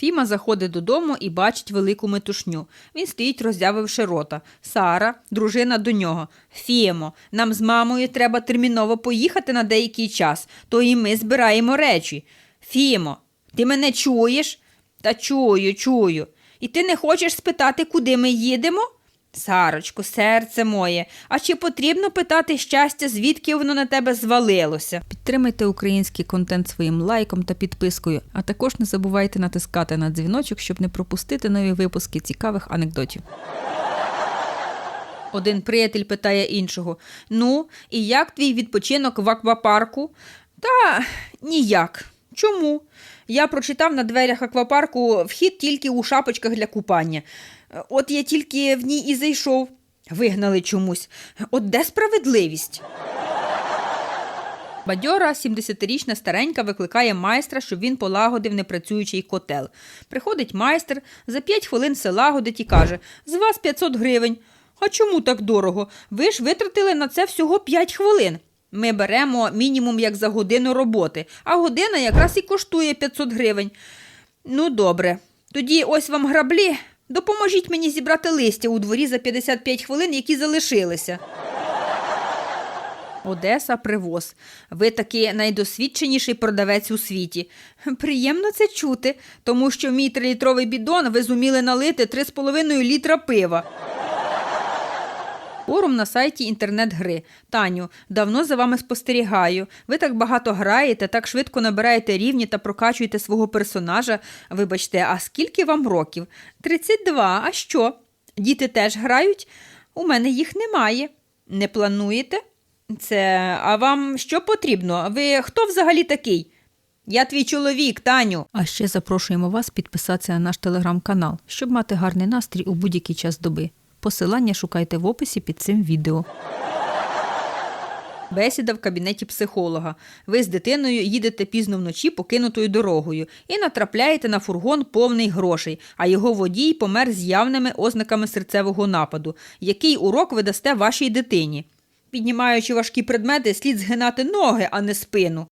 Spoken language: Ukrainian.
Фіма заходить додому і бачить велику метушню. Він стоїть, роззявивши рота. Сара, дружина до нього. Фімо, нам з мамою треба терміново поїхати на деякий час, то і ми збираємо речі. Фімо, ти мене чуєш? Та чую, чую. І ти не хочеш спитати, куди ми їдемо? Сарочко, серце моє, а чи потрібно питати щастя, звідки воно на тебе звалилося? Підтримайте український контент своїм лайком та підпискою, а також не забувайте натискати на дзвіночок, щоб не пропустити нові випуски цікавих анекдотів. Один приятель питає іншого: Ну, і як твій відпочинок в аквапарку? Та ніяк. Чому? Я прочитав на дверях аквапарку вхід тільки у шапочках для купання. От я тільки в ній і зайшов. Вигнали чомусь. От де справедливість? Бадьора, 70-річна старенька, викликає майстра, щоб він полагодив непрацюючий котел. Приходить майстер, за 5 хвилин все лагодить і каже: з вас 500 гривень. А чому так дорого? Ви ж витратили на це всього 5 хвилин. Ми беремо мінімум як за годину роботи, а година якраз і коштує 500 гривень. Ну, добре. Тоді ось вам граблі. Допоможіть мені зібрати листя у дворі за 55 хвилин, які залишилися. Одеса привоз. Ви таки найдосвідченіший продавець у світі. Приємно це чути, тому що мій трилітровий бідон ви зуміли налити 3,5 літра пива. Форум на сайті інтернет-гри. Таню, давно за вами спостерігаю. Ви так багато граєте, так швидко набираєте рівні та прокачуєте свого персонажа. Вибачте, а скільки вам років? 32. А що? Діти теж грають? У мене їх немає. Не плануєте? Це, а вам що потрібно? Ви хто взагалі такий? Я твій чоловік, Таню. А ще запрошуємо вас підписатися на наш телеграм-канал, щоб мати гарний настрій у будь-який час доби. Посилання шукайте в описі під цим відео. Бесіда в кабінеті психолога. Ви з дитиною їдете пізно вночі покинутою дорогою і натрапляєте на фургон повний грошей, а його водій помер з явними ознаками серцевого нападу. Який урок ви дасте вашій дитині? Піднімаючи важкі предмети, слід згинати ноги, а не спину.